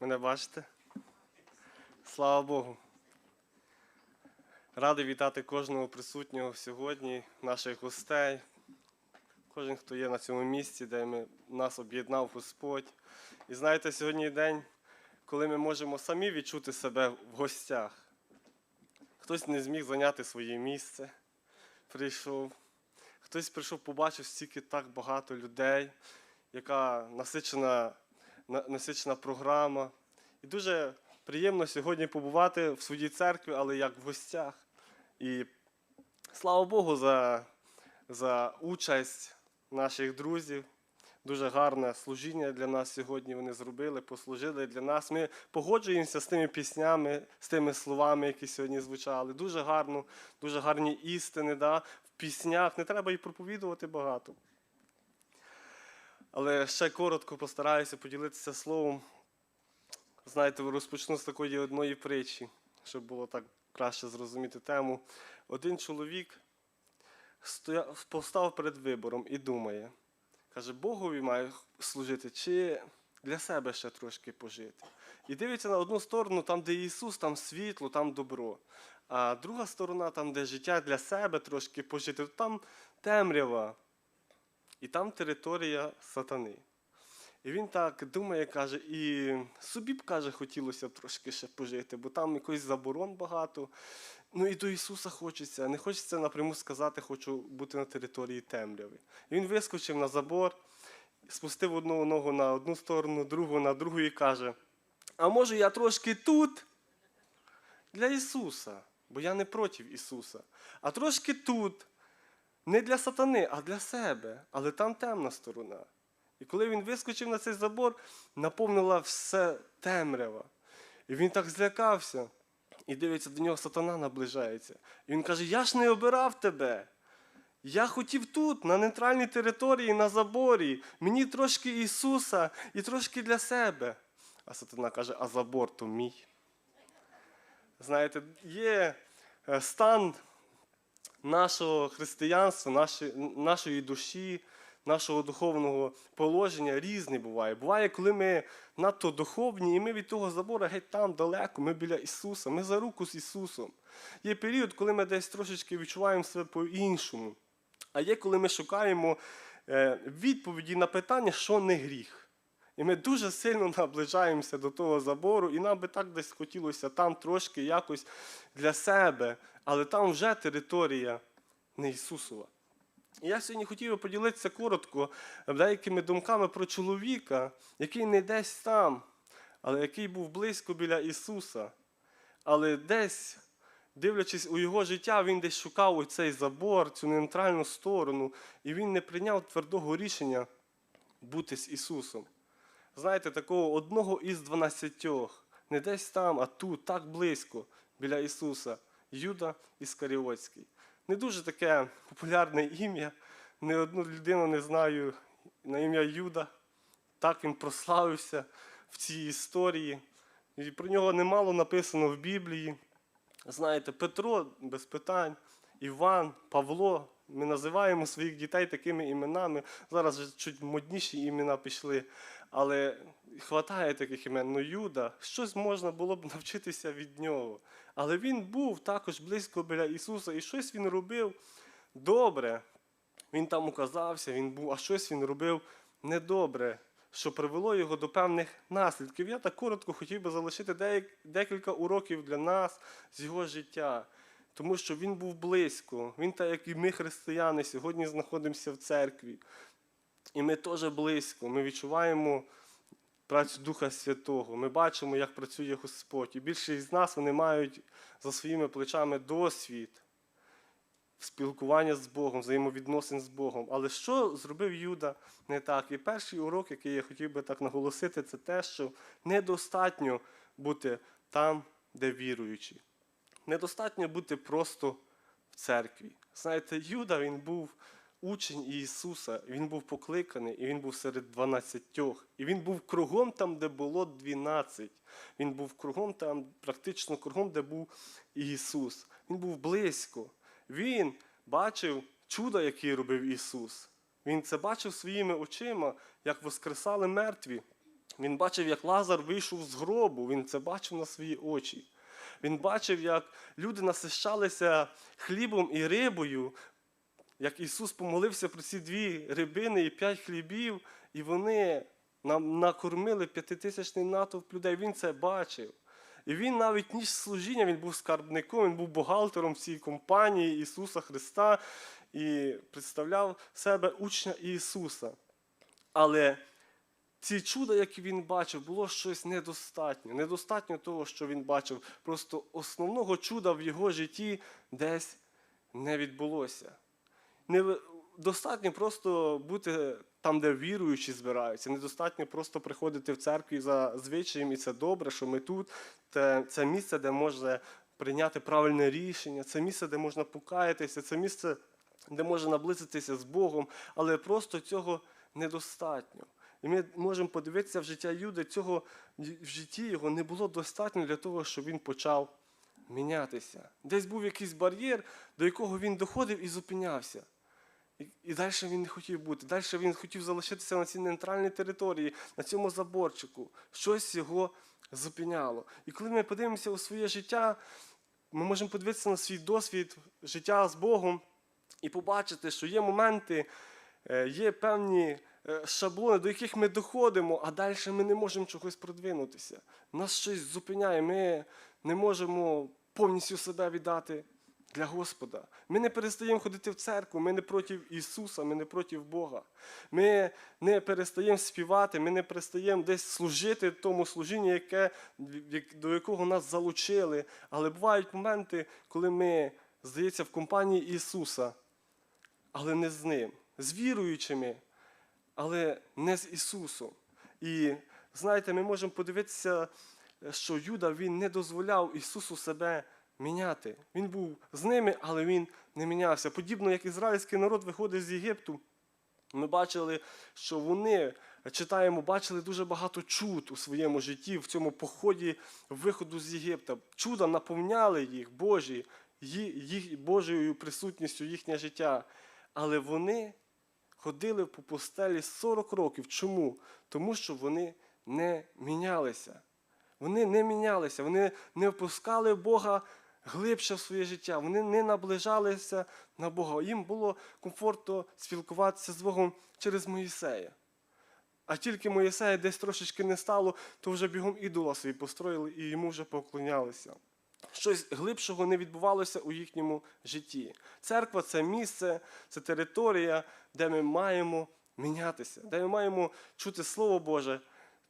Мене бачите? Слава Богу. Радий вітати кожного присутнього сьогодні, наших гостей, кожен, хто є на цьому місці, де ми, нас об'єднав Господь. І знаєте, сьогодні день, коли ми можемо самі відчути себе в гостях. Хтось не зміг зайняти своє місце, прийшов. Хтось прийшов, побачив стільки так багато людей, яка насичена, на- насичена програма. І дуже приємно сьогодні побувати в своїй церкві, але як в гостях. І слава Богу за, за участь наших друзів. Дуже гарне служіння для нас сьогодні вони зробили, послужили для нас. Ми погоджуємося з тими піснями, з тими словами, які сьогодні звучали. Дуже гарно, дуже гарні істини да? в піснях. Не треба і проповідувати багато. Але ще коротко постараюся поділитися словом. Знаєте, розпочну з такої одної притчі, щоб було так краще зрозуміти тему. Один чоловік стоя... постав перед вибором і думає, каже, Богові маю служити чи для себе ще трошки пожити. І дивиться на одну сторону, там, де Ісус, там світло, там добро. А друга сторона, там, де життя для себе трошки пожити, там темрява. І там територія сатани. І він так думає, каже, і собі б каже, хотілося б трошки ще пожити, бо там якось заборон багато. Ну і до Ісуса хочеться. Не хочеться напряму сказати, хочу бути на території темряви. І він вискочив на забор, спустив одну ногу на одну сторону, другу на другу і каже: А може я трошки тут для Ісуса, бо я не проти Ісуса, а трошки тут. Не для сатани, а для себе. Але там темна сторона. І коли він вискочив на цей забор, наповнила все темрява. І він так злякався. І дивиться, до нього сатана наближається. І він каже: Я ж не обирав тебе. Я хотів тут, на нейтральній території, на заборі. Мені трошки Ісуса і трошки для себе. А сатана каже, а забор то мій. Знаєте, є е, стан нашого християнства, нашої, нашої душі, нашого духовного положення різний буває. Буває, коли ми надто духовні, і ми від того забору геть там далеко, ми біля Ісуса, ми за руку з Ісусом. Є період, коли ми десь трошечки відчуваємо себе по-іншому. А є, коли ми шукаємо е, відповіді на питання, що не гріх. І ми дуже сильно наближаємося до того забору, і нам би так десь хотілося там трошки якось для себе, але там вже територія не Ісусова. І я сьогодні хотів би поділитися коротко деякими думками про чоловіка, який не десь там, але який був близько біля Ісуса. Але десь, дивлячись у його життя, він десь шукав оцей забор, цю нейтральну сторону, і він не прийняв твердого рішення бути з Ісусом. Знаєте, такого одного із дванадцятьох, не десь там, а тут, так близько, біля Ісуса, Юда Іскаріотський. Не дуже таке популярне ім'я. Не одну людину не знаю на ім'я Юда. Так він прославився в цій історії. І про нього немало написано в Біблії. Знаєте, Петро без питань, Іван, Павло. Ми називаємо своїх дітей такими іменами. Зараз вже чуть модніші імена пішли, але хватає таких імен. Ну, Юда, щось можна було б навчитися від нього. Але він був також близько біля Ісуса, і щось він робив добре. Він там указався, він був, а щось він робив недобре, що привело його до певних наслідків. Я так коротко хотів би залишити декілька уроків для нас з його життя. Тому що він був близько. Він, так як і ми, християни, сьогодні знаходимося в церкві. І ми теж близько. Ми відчуваємо працю Духа Святого. Ми бачимо, як працює Господь. І більшість з нас вони мають за своїми плечами досвід спілкування з Богом, взаємовідносин з Богом. Але що зробив Юда не так? І перший урок, який я хотів би так наголосити, це те, що недостатньо бути там, де віруючі. Недостатньо бути просто в церкві. Знаєте, Юда він був учень Ісуса, він був покликаний, і він був серед дванадцятьох. І він був кругом там, де було дванадцять. Він був кругом там, практично кругом, де був Ісус. Він був близько. Він бачив чудо, які робив Ісус. Він це бачив своїми очима, як воскресали мертві. Він бачив, як Лазар вийшов з гробу, він це бачив на свої очі. Він бачив, як люди насищалися хлібом і рибою, як Ісус помолився про ці дві рибини і п'ять хлібів, і вони нам накормили п'ятитисячний натовп людей. Він це бачив. І він навіть ніж служіння, він був скарбником, він був бухгалтером цій компанії Ісуса Христа і представляв себе учня Ісуса. Але ці чуда, які він бачив, було щось недостатньо. Недостатньо того, що він бачив. Просто основного чуда в його житті десь не відбулося. Не достатньо просто бути там, де віруючі збираються. Недостатньо просто приходити в церкві за звичаєм, і це добре, що ми тут. Це, це місце, де можна прийняти правильне рішення, це місце, де можна покаятися, це місце, де можна наблизитися з Богом, але просто цього недостатньо. І ми можемо подивитися в життя Юди, цього в житті його не було достатньо для того, щоб він почав мінятися. Десь був якийсь бар'єр, до якого він доходив і зупинявся. І, далі він не хотів бути. Далі він хотів залишитися на цій нейтральній території, на цьому заборчику. Щось його зупиняло. І коли ми подивимося у своє життя, ми можемо подивитися на свій досвід життя з Богом і побачити, що є моменти, е, є певні е, шаблони, до яких ми доходимо, а далі ми не можемо чогось продвинутися. Нас щось зупиняє, ми не можемо повністю себе віддати для Господа. Ми не перестаємо ходити в церкву, ми не проти Ісуса, ми не проти Бога. Ми не перестаємо співати, ми не перестаємо десь служити тому служінню, яке, до якого нас залучили. Але бувають моменти, коли ми, здається, в компанії Ісуса, але не з Ним, з віруючими, але не з Ісусом. І знаєте, ми можемо подивитися, що Юда він не дозволяв Ісусу себе міняти. Він був з ними, але він не мінявся. Подібно як ізраїльський народ виходить з Єгипту. Ми бачили, що вони, читаємо, бачили дуже багато чуд у своєму житті в цьому поході виходу з Єгипта. Чуда наповняли їх Божі, їх, Божою присутністю їхнє життя. Але вони ходили по пустелі 40 років. Чому? Тому що вони не мінялися. Вони не мінялися, вони не впускали Бога глибше в своє життя. Вони не наближалися на Бога. Їм було комфортно спілкуватися з Богом через Моїсея. А тільки Моїсея десь трошечки не стало, то вже бігом ідола свій построїли і йому вже поклонялися. Щось глибшого не відбувалося у їхньому житті. Церква це місце, це територія, де ми маємо мінятися, де ми маємо чути Слово Боже,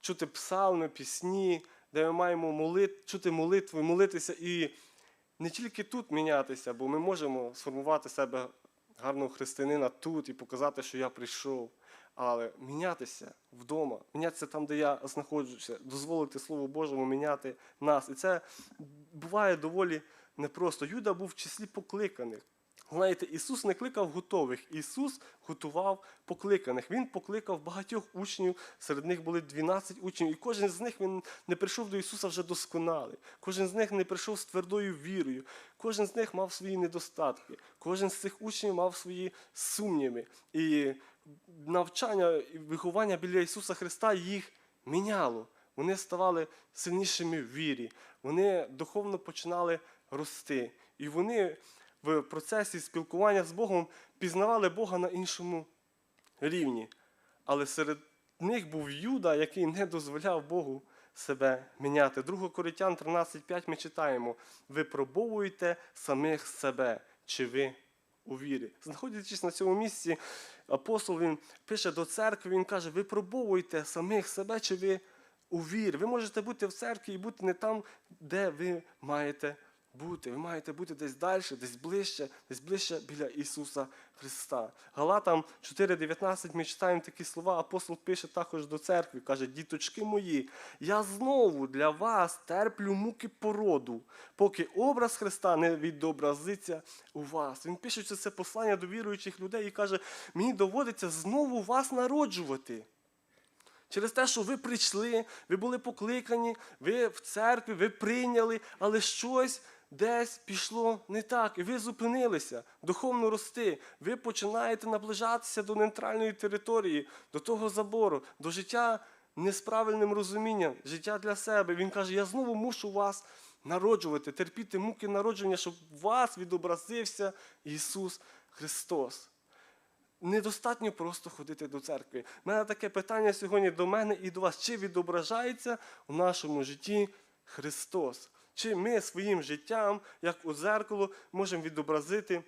чути псалми, пісні, де ми маємо молит, чути молитву, молитися і не тільки тут мінятися, бо ми можемо сформувати себе гарного християнина тут і показати, що я прийшов. Але мінятися вдома, мінятися там, де я знаходжуся, дозволити Слову Божому міняти нас. І це буває доволі непросто. Юда був в числі покликаних. Знаєте, Ісус не кликав готових, Ісус готував покликаних. Він покликав багатьох учнів, серед них були 12 учнів, і кожен з них він не прийшов до Ісуса вже досконалий. Кожен з них не прийшов з твердою вірою, кожен з них мав свої недостатки, кожен з цих учнів мав свої сумніви. І навчання і виховання біля Ісуса Христа їх міняло. Вони ставали сильнішими в вірі, вони духовно починали рости. І вони в процесі спілкування з Богом пізнавали Бога на іншому рівні. Але серед них був Юда, який не дозволяв Богу себе міняти. 2 Коринтян 13,5 ми читаємо: випробовуйте самих себе, чи ви у вірі. Знаходячись на цьому місці, апостол він пише до церкви, він каже: випробовуйте самих себе, чи ви у вірі. Ви можете бути в церкві і бути не там, де ви маєте бути. Ви маєте бути десь далі, десь ближче, десь ближче біля Ісуса Христа. Галатам 4,19 ми читаємо такі слова. Апостол пише також до церкви, каже: Діточки мої, я знову для вас терплю муки породу, поки образ Христа не відобразиться у вас. Він пише, це послання до віруючих людей і каже: мені доводиться знову вас народжувати. Через те, що ви прийшли, ви були покликані, ви в церкві, ви прийняли, але щось десь пішло не так, і ви зупинилися духовно рости. Ви починаєте наближатися до нейтральної території, до того забору, до життя не з правильним розумінням, життя для себе. Він каже: Я знову мушу вас народжувати, терпіти муки народження, щоб в вас відобразився Ісус Христос. Недостатньо просто ходити до церкви. У мене таке питання сьогодні до мене і до вас. Чи відображається у нашому житті Христос? Чи ми своїм життям, як у зеркало, можемо відобразити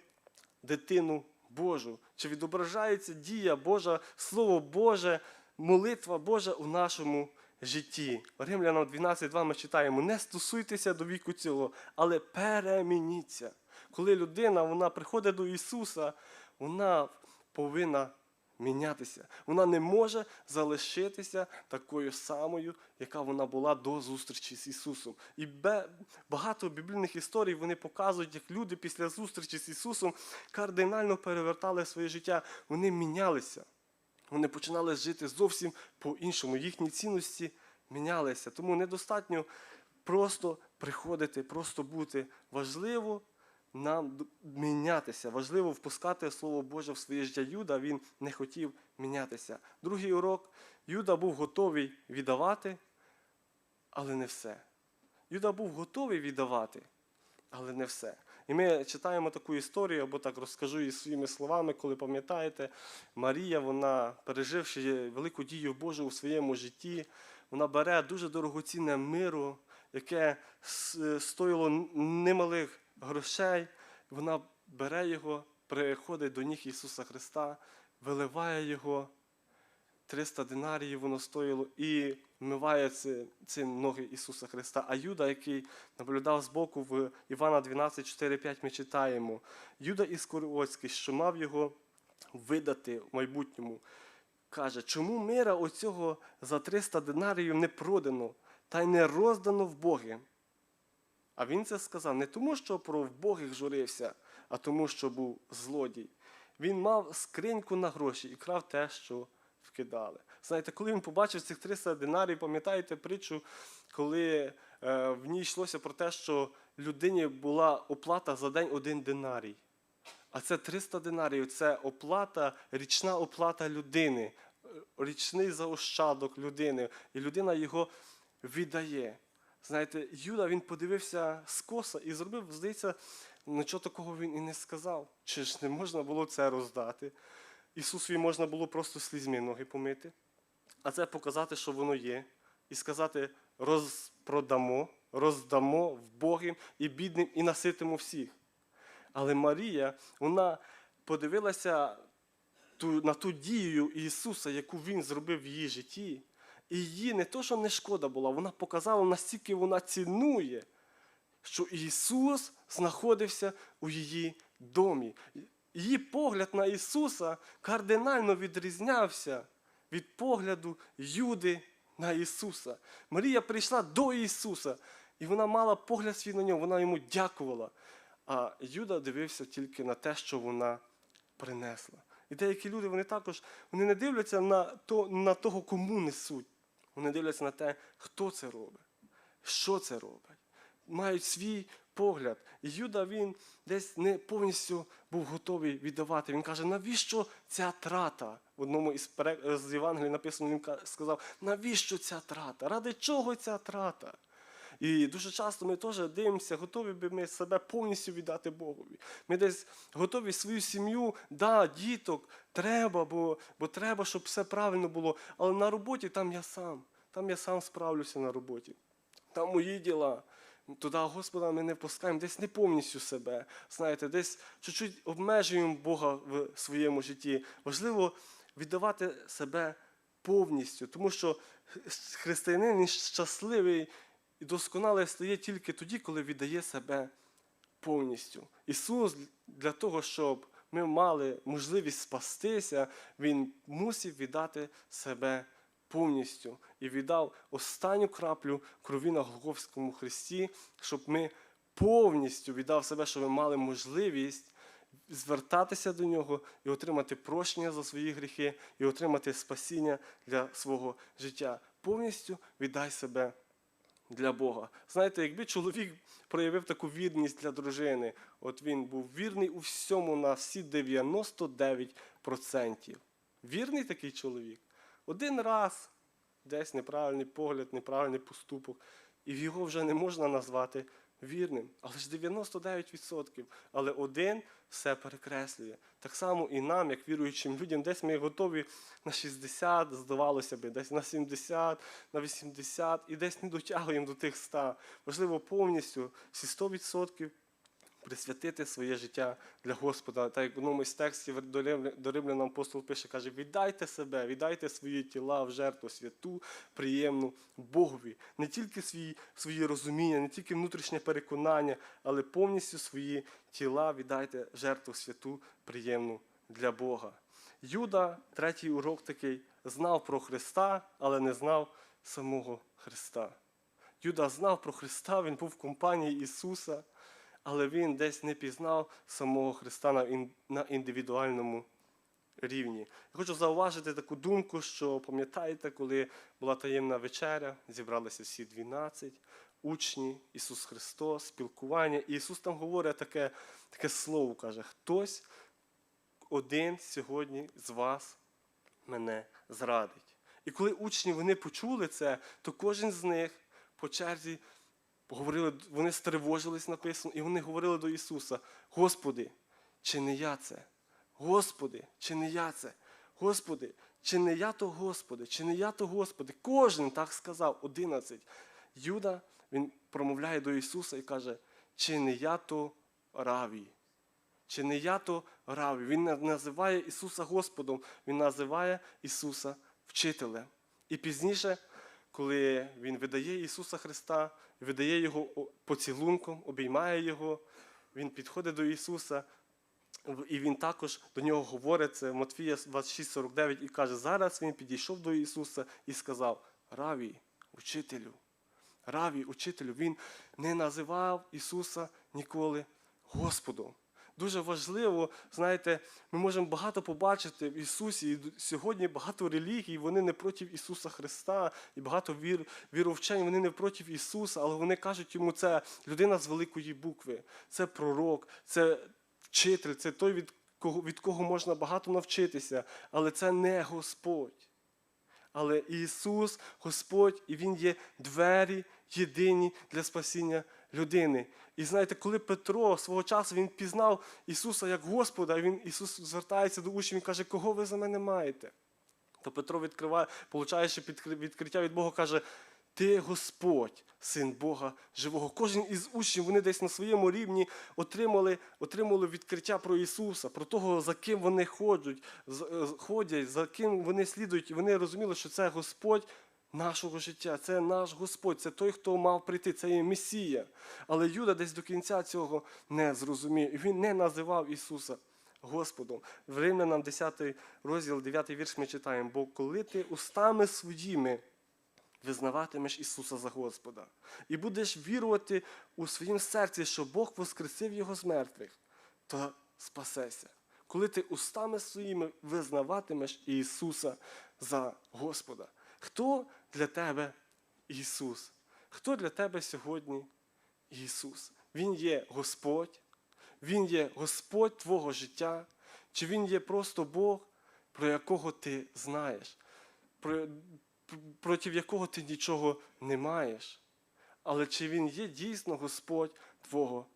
дитину Божу? Чи відображається дія Божа, Слово Боже, молитва Божа у нашому житті? Римлянам 12.2 ми читаємо: не стосуйтеся до віку цього, але перемініться. Коли людина вона приходить до Ісуса, вона повинна мінятися. Вона не може залишитися такою самою, яка вона була до зустрічі з Ісусом. І багато біблійних історій вони показують, як люди після зустрічі з Ісусом кардинально перевертали своє життя. Вони мінялися. Вони починали жити зовсім по-іншому. Їхні цінності мінялися. Тому недостатньо просто приходити, просто бути. Важливо нам мінятися. Важливо впускати Слово Боже в своє життя. Юда він не хотів мінятися. Другий урок Юда був готовий віддавати, але не все. Юда був готовий віддавати, але не все. І ми читаємо таку історію, або так розкажу її своїми словами, коли пам'ятаєте, Марія, вона, переживши велику дію Божу у своєму житті, вона бере дуже дорогоцінне миру, яке стоїло немалих грошей. Вона бере його, приходить до ніг Ісуса Христа, виливає його. 300 динаріїв воно стоїло і вмиває ці, ноги Ісуса Христа. А Юда, який наблюдав збоку в Івана 12, 4, 5, ми читаємо. Юда Іскоріотський, що мав його видати в майбутньому, каже, чому мира оцього за 300 динаріїв не продано та й не роздано в Боги? А він це сказав не тому, що про вбогих журився, а тому, що був злодій. Він мав скриньку на гроші і крав те, що вкидали. Знаєте, коли він побачив цих 300 динарів, пам'ятаєте притчу, коли е, в ній йшлося про те, що людині була оплата за день один динарій. А це 300 динарів це оплата, річна оплата людини, річний заощадок людини. І людина його віддає. Знаєте, Юда він подивився скоса і зробив, здається, нічого такого він і не сказав. Чи ж не можна було це роздати? Ісусові можна було просто слізьми ноги помити, а це показати, що воно є, і сказати: розпродамо, роздамо в Богим і бідним, і наситимо всіх. Але Марія, вона подивилася на ту дію Ісуса, яку Він зробив в її житті. І їй не то, що не шкода була, вона показала, наскільки вона цінує, що Ісус знаходився у її домі. Її погляд на Ісуса кардинально відрізнявся від погляду Юди на Ісуса. Марія прийшла до Ісуса, і вона мала погляд свій на нього, вона йому дякувала. А Юда дивився тільки на те, що вона принесла. І деякі люди вони також вони не дивляться на, то, на того, кому несуть. Вони дивляться на те, хто це робить, що це робить. Мають свій погляд. І Юда він десь не повністю був готовий віддавати. Він каже, навіщо ця трата? В одному із Євангелії написано, він сказав, навіщо ця трата? Ради чого ця трата? І дуже часто ми теж дивимося, готові би ми себе повністю віддати Богові. Ми десь готові свою сім'ю, да, діток, треба, бо, бо треба, щоб все правильно було. Але на роботі там я сам. Там я сам справлюся на роботі. Там мої діла. Туди Господа ми не пускаємо, десь не повністю себе. Знаєте, десь чуть-чуть обмежуємо Бога в своєму житті. Важливо віддавати себе повністю, тому що християнин щасливий і досконалий стає тільки тоді, коли віддає себе повністю. Ісус для того, щоб ми мали можливість спастися, Він мусив віддати себе повністю і віддав останню краплю крові на Голговському хресті, щоб ми повністю віддав себе, щоб ми мали можливість звертатися до нього і отримати прощення за свої гріхи, і отримати спасіння для свого життя. Повністю віддай себе для Бога. Знаєте, якби чоловік проявив таку вірність для дружини, от він був вірний у всьому на всі 99%. Вірний такий чоловік. Один раз десь неправильний погляд, неправильний поступок, і його вже не можна назвати вірним. Але ж 99%. Але один все перекреслює. Так само і нам, як віруючим людям, десь ми готові на 60, здавалося би, десь на 70, на 80 і десь не дотягуємо до тих 100. Можливо, повністю всі 100% присвятити своє життя для Господа. Так як в одному із текстів до Рим- римлян апостол пише, каже, віддайте себе, віддайте свої тіла в жертву святу, приємну Богові. Не тільки свої, свої розуміння, не тільки внутрішнє переконання, але повністю свої тіла віддайте жертву святу, приємну для Бога. Юда, третій урок такий, знав про Христа, але не знав самого Христа. Юда знав про Христа, він був в компанії Ісуса, але він десь не пізнав самого Христа на, індивідуальному рівні. Я хочу зауважити таку думку, що пам'ятаєте, коли була таємна вечеря, зібралися всі 12 учні, Ісус Христос, спілкування. І Ісус там говорить таке, таке слово, каже, хтось один сьогодні з вас мене зрадить. І коли учні вони почули це, то кожен з них по черзі говорили, вони стривожились написано, і вони говорили до Ісуса: Господи, чи не я це? Господи, чи не я це? Господи, чи не я то Господи, чи не я то Господи? Кожен так сказав, одинадцять. Юда він промовляє до Ісуса і каже, чи не я то Раві? Чи не я то Раві? Він називає Ісуса Господом, Він називає Ісуса вчителем. І пізніше, коли Він видає Ісуса Христа, видає Його поцілунком, обіймає Його, Він підходить до Ісуса, і Він також до нього говорить, це Матфія 26,49, і каже, зараз Він підійшов до Ісуса і сказав, Раві, учителю, Раві, учителю, Він не називав Ісуса ніколи Господом. Дуже важливо, знаєте, ми можемо багато побачити в Ісусі. І сьогодні багато релігій, вони не проти Ісуса Христа, і багато вір, віровчень, вони не проти Ісуса, але вони кажуть йому, це людина з великої букви, це пророк, це вчитель, це той, від кого, від кого можна багато навчитися, але це не Господь. Але Ісус, Господь, і Він є двері єдині для спасіння людини. І знаєте, коли Петро свого часу він пізнав Ісуса як Господа, і він Ісус звертається до учнів і каже, кого ви за мене маєте? То Петро відкриває, получаючи відкриття від Бога, каже: Ти Господь, син Бога живого. Кожен із учнів вони десь на своєму рівні отримали, отримали відкриття про Ісуса, про того, за ким вони ходять, е, ходять, за ким вони слідують. І вони розуміли, що це Господь нашого життя, це наш Господь, це той, хто мав прийти, це є Месія. Але Юда десь до кінця цього не зрозумів. Він не називав Ісуса Господом. В Римлянам 10 розділ, 9 вірш ми читаємо, бо коли ти устами своїми визнаватимеш Ісуса за Господа і будеш вірувати у своїм серці, що Бог воскресив Його з мертвих, то спасешся. Коли ти устами своїми визнаватимеш Ісуса за Господа. Хто для тебе Ісус? Хто для тебе сьогодні Ісус? Він є Господь, Він є Господь твого життя, чи Він є просто Бог, про якого ти знаєш, про, проти якого ти нічого не маєш. Але чи він є дійсно Господь твого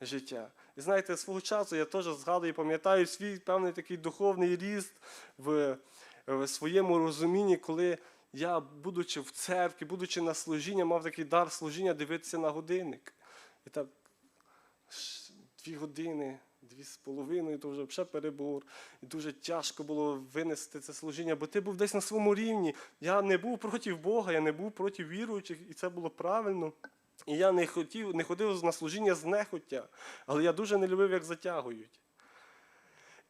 життя? І знаєте, свого часу я теж згадую і пам'ятаю свій певний такий духовний ріст в, в своєму розумінні, коли я, будучи в церкві, будучи на служіння, мав такий дар служіння дивитися на годинник. І так дві години, дві з половиною, то вже взагалі перебор. І дуже тяжко було винести це служіння, бо ти був десь на своєму рівні. Я не був проти Бога, я не був проти віруючих, і це було правильно. І я не хотів, не ходив на служіння з нехоття, але я дуже не любив, як затягують.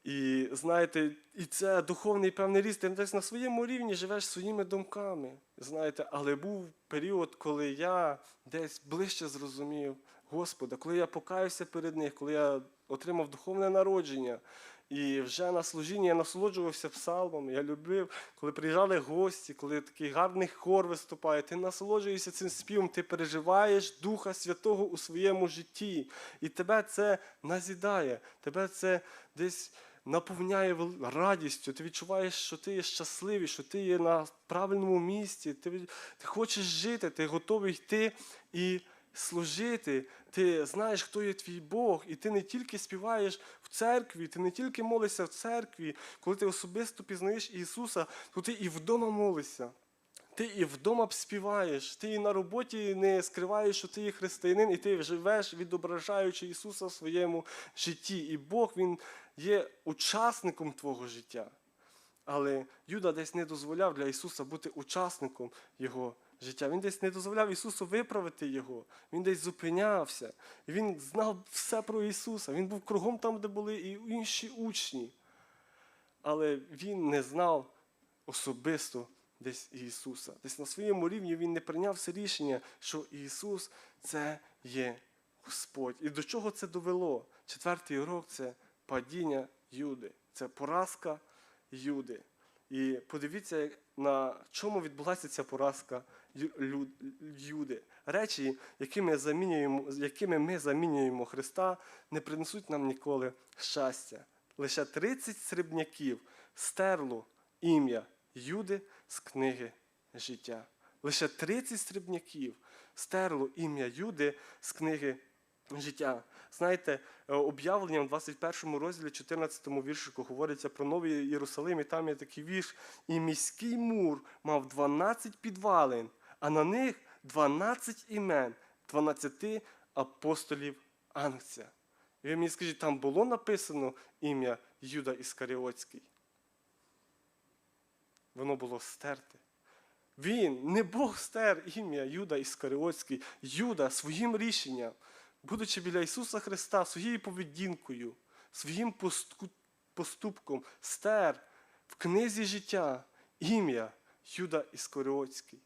І знаєте, і це духовний певний ріст. Ти десь на своєму рівні живеш своїми думками. Знаєте, але був період, коли я десь ближче зрозумів Господа, коли я покаявся перед них, коли я отримав духовне народження. І вже на служінні я насолоджувався псалмами. Я любив, коли приїжджали гості, коли такий гарний хор виступає, ти насолоджуєшся цим співом, ти переживаєш Духа Святого у своєму житті. І тебе це назідає, тебе це десь наповняє радістю, ти відчуваєш, що ти є щасливий, що ти є на правильному місці, ти, ти хочеш жити, ти готовий йти і служити. Ти знаєш, хто є твій Бог, і ти не тільки співаєш в церкві, ти не тільки молишся в церкві, коли ти особисто пізнаєш Ісуса, то ти і вдома молишся. Ти і вдома співаєш, ти і на роботі не скриваєш, що ти є християнин, і ти живеш, відображаючи Ісуса в своєму житті. І Бог Він є учасником твого життя. Але Юда десь не дозволяв для Ісуса бути учасником Його життя. Він десь не дозволяв Ісусу виправити Його. Він десь зупинявся. І Він знав все про Ісуса. Він був кругом там, де були і інші учні. Але він не знав особисто десь Ісуса. Десь на своєму рівні він не прийняв це рішення, що Ісус це є Господь. І до чого це довело? Четвертий урок це падіння Юди, це поразка Юди. І подивіться, на чому відбулася ця поразка Юди. Речі, якими, замінюємо, якими ми замінюємо Христа, не принесуть нам ніколи щастя. Лише 30 срібняків стерло ім'я Юди з книги життя. Лише 30 срібняків стерло ім'я Юди з книги життя. Знаєте, е, об'явлення в 21 розділі, 14 віршику, говориться про Новий Єрусалим, і там є такий вірш. І міський мур мав 12 підвалин, а на них 12 імен, 12 апостолів Ангця. І ви мені скажіть, там було написано ім'я Юда Іскаріотський? Воно було стерте. Він, не Бог стер ім'я Юда Іскаріотський, Юда своїм рішенням, будучи біля Ісуса Христа, своєю поведінкою, своїм поступком, стер в книзі життя ім'я Юда Іскаріотський.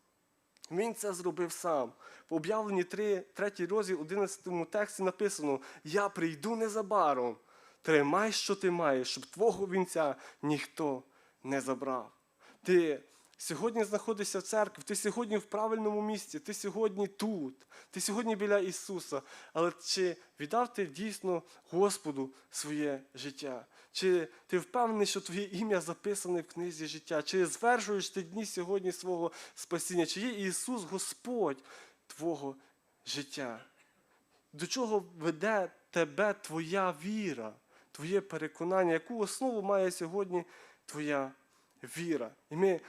Він це зробив сам. В об'явленні 3, 3 розділ 11 тексті написано: Я прийду незабаром. Тримай, що ти маєш, щоб твого вінця ніхто не забрав. Ти сьогодні знаходишся в церкві, ти сьогодні в правильному місці, ти сьогодні тут, ти сьогодні біля Ісуса. Але чи віддав ти дійсно Господу своє життя? Чи ти впевнений, що твоє ім'я записане в книзі життя? Чи звершуєш ти дні сьогодні свого спасіння? Чи є Ісус Господь твого життя? До чого веде тебе твоя віра, твоє переконання? Яку основу має сьогодні твоя віра? І ми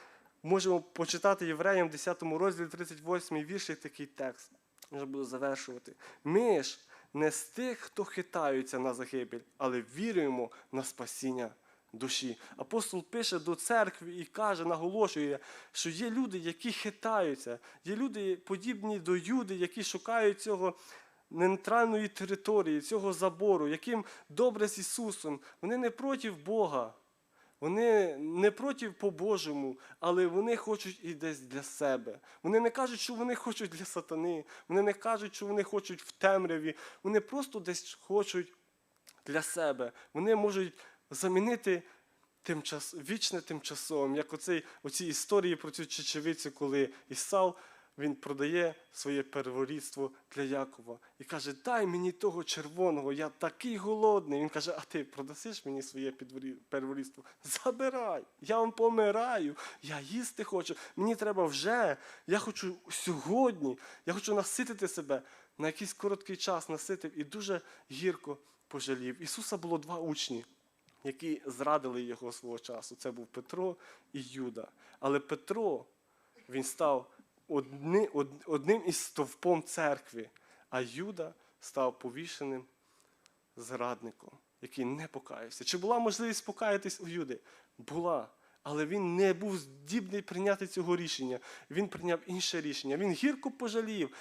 можемо почитати Євреям 10 розділі 38 вірші такий текст. Вже буду завершувати. Ми ж не з тих, хто хитаються на загибель, але віруємо на спасіння душі. Апостол пише до церкви і каже, наголошує, що є люди, які хитаються, є люди, подібні до Юди, які шукають цього нейтральної території, цього забору, яким добре з Ісусом. Вони не проти Бога. Вони не проти по-божому, але вони хочуть і десь для себе. Вони не кажуть, що вони хочуть для сатани. Вони не кажуть, що вони хочуть в темряві. Вони просто десь хочуть для себе. Вони можуть замінити тимчас, вічне тимчасовим, як оцей, оці історії про цю чечевицю, коли Ісав він продає своє перворідство для Якова і каже: Дай мені того червоного, я такий голодний. Він каже: А ти продасиш мені своє перворідство? Забирай, я вам помираю, я їсти хочу. Мені треба вже. Я хочу сьогодні. Я хочу наситити себе на якийсь короткий час наситив і дуже гірко пожалів. Ісуса було два учні які зрадили його свого часу. Це був Петро і Юда. Але Петро він став одни, од, одним із стовпом церкви, а Юда став повішеним зрадником, який не покаявся. Чи була можливість покаятись у Юди? Була. Але він не був здібний прийняти цього рішення. Він прийняв інше рішення. Він гірко пожалів.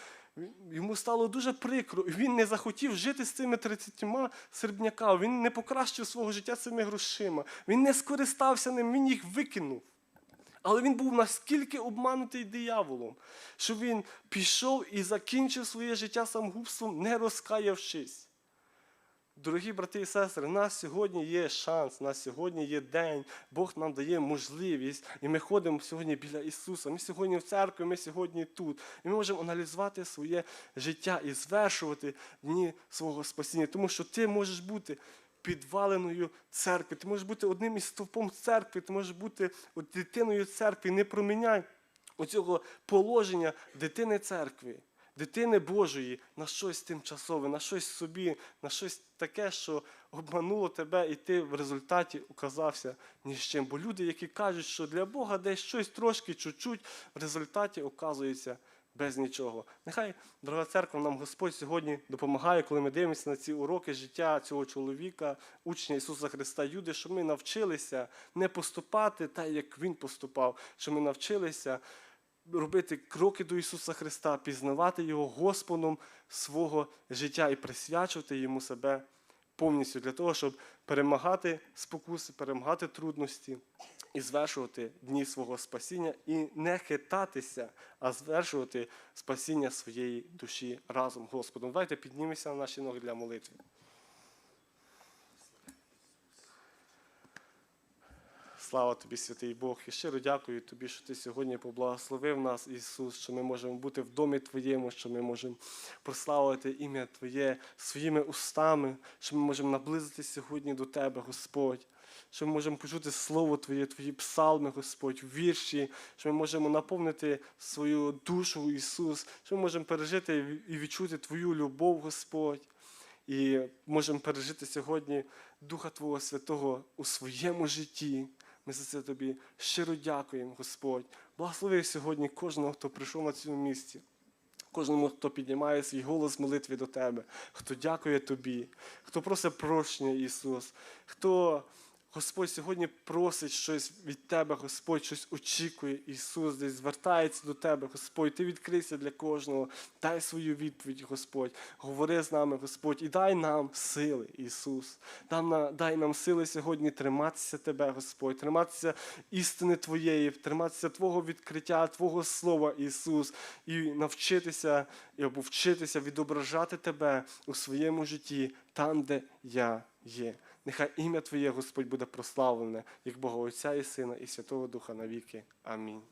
Йому стало дуже прикро. Він не захотів жити з цими 30 сербняками. Він не покращив свого життя цими грошима. Він не скористався ним, він їх викинув. Але він був наскільки обманутий дияволом, що він пішов і закінчив своє життя самогубством, не розкаявшись. Дорогі брати і сестри, у нас сьогодні є шанс, у нас сьогодні є день, Бог нам дає можливість, і ми ходимо сьогодні біля Ісуса. Ми сьогодні в церкві, ми сьогодні тут. І ми можемо аналізувати своє життя і звершувати дні свого спасіння. Тому що ти можеш бути підваленою церкви. Ти можеш бути одним із стовпом церкви, ти можеш бути дитиною церкви. Не проміняй оцього положення дитини церкви, дитини Божої на щось тимчасове, на щось собі, на щось таке, що обмануло тебе, і ти в результаті оказався ні з чим. Бо люди, які кажуть, що для Бога десь щось трошки, чуть-чуть, в результаті оказується без нічого. Нехай, дорога церква, нам Господь сьогодні допомагає, коли ми дивимося на ці уроки життя цього чоловіка, учня Ісуса Христа, Юди, щоб ми навчилися не поступати так, як Він поступав, щоб ми навчилися робити кроки до Ісуса Христа, пізнавати Його Господом свого життя і присвячувати Йому себе повністю для того, щоб перемагати спокуси, перемагати трудності і звершувати дні свого спасіння і не хитатися, а звершувати спасіння своєї душі разом Господом. Давайте піднімемося на наші ноги для молитви. Слава тобі, святий Бог, і щиро дякую тобі, що ти сьогодні поблагословив нас, Ісус, що ми можемо бути в домі Твоєму, що ми можемо прославити ім'я Твоє своїми устами, що ми можемо наблизитися сьогодні до Тебе, Господь. Що ми можемо почути Слово Твоє, Твої псалми, Господь, вірші, що ми можемо наповнити свою душу, Ісус, що ми можемо пережити і відчути Твою любов, Господь. І можемо пережити сьогодні Духа Твого Святого у своєму житті. Ми за це тобі щиро дякуємо, Господь. Благослови сьогодні кожного, хто прийшов на цьому місці. Кожному, хто піднімає свій голос в молитві до тебе, хто дякує тобі, хто просить прощення, Ісус, хто, Господь, сьогодні просить щось від Тебе, Господь, щось очікує, Ісус, десь звертається до Тебе, Господь, Ти відкрийся для кожного, дай свою відповідь, Господь, говори з нами, Господь, і дай нам сили, Ісус. Дай нам, сили сьогодні триматися Тебе, Господь, триматися істини Твоєї, триматися Твого відкриття, Твого Слова, Ісус, і навчитися і або вчитися відображати Тебе у своєму житті там, де я є. Нехай ім'я Твоє, Господь, буде прославлене, як Бога Отця і Сина, і Святого Духа навіки. Амінь.